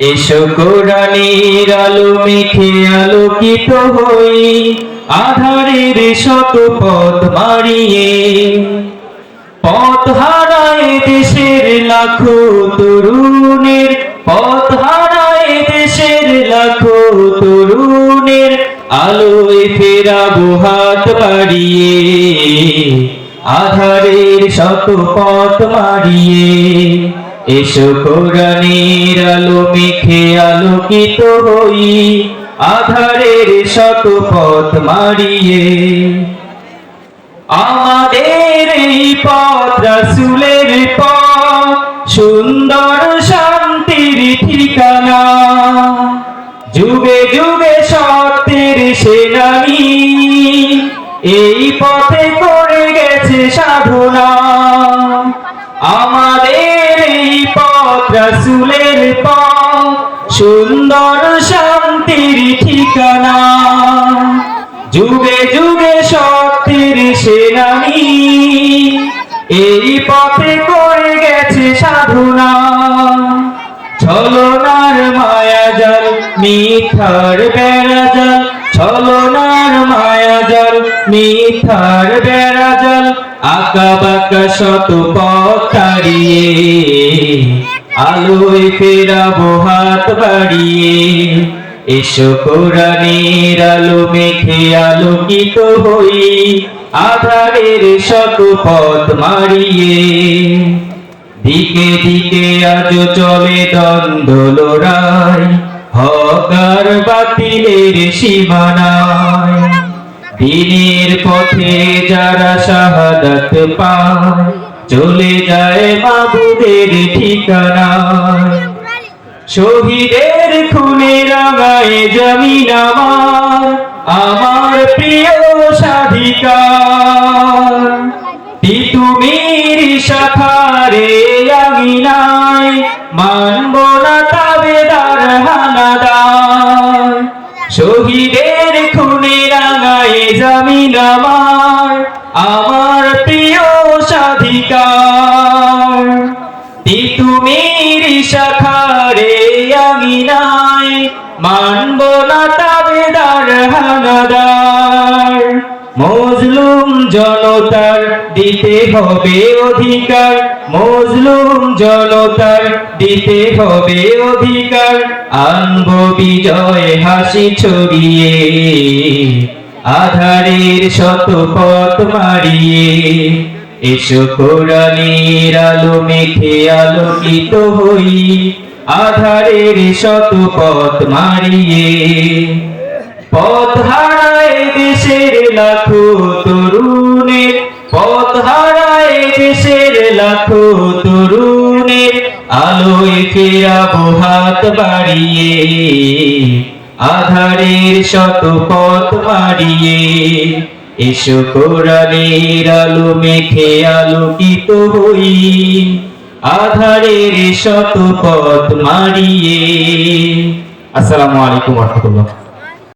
এসো কোরআনের আলো মেখে আলোকিত হই। আধারের শত পথ মারিয়ে পথ হারায় দেশের লাখো তরুণের, পথ হারায় দেশের লাখো তরুণের, আলোয় ফেরাবো হাত বাড়িয়ে। আধারের শত পথ মারিয়ে এসো কোরআনের আলো মেখে আলোকিত হই, আধারের শত পথ মারিয়ে। আমাদের এই পথ রাসুলের পথ, সুন্দর শান্তির ঠিকানা। যুগে যুগে সত্যের সেনানি, এই পথে করে গেছে সাধনা। রাসুলের পথ, সুন্দর শান্তির ঠিকানা। যুগে যুগে সত্যের সেনানি, এই পথে করে গেছে সাধনা। ছলনার মায়াজাল মিথার বেড়াজাল ছলনার মায়াজাল মিথার বেড়াজাল আঁকা বাঁকা শত পথ তাড়িয়ে। আলোয় ফেরাবো হাত বাড়িয়ে। এসো কোরআনের আলো মেখে আলোকিত হই আধারের শত পথ মারিয়ে। দিকে দিকে আজ চলে দ্বন্দ্ব লড়াই হকার বাতিলের সীমানায়। দিনের পথে যারা শাহাদাত পায় চলে যায় বাবুদের ঠিকানা। শহীদের খুনে রাঙায় জমিন আমার আমার প্রিয় সাধিকার। তিতুমির শাখারে নাই, মানব না মানব না হানাদার। মজলুম জনতার দিতে হবে অধিকার। মজলুম জনতার দিতে হবে অধিকার। আনব বিজয় হাসি ছড়িয়ে, আধারের শত পথ মারিয়ে। এসো কোরআনের আলো মেখে আলোকিত হই, আধারের শত পথ মারিয়ে। পথ হারায় দেশের লাখো তরুণের, পথ হারায় দেশের লাখো তরুণের, আলোয় ফেরাবো হাত বাড়িয়ে। আধারের শত পথ মারিয়ে। এসো কোরআনের আলো মেখে আলোকিত হই। আধারের শত পথ মারিয়ে আসসালামু আলাইকুম রহমতুল্লাহ।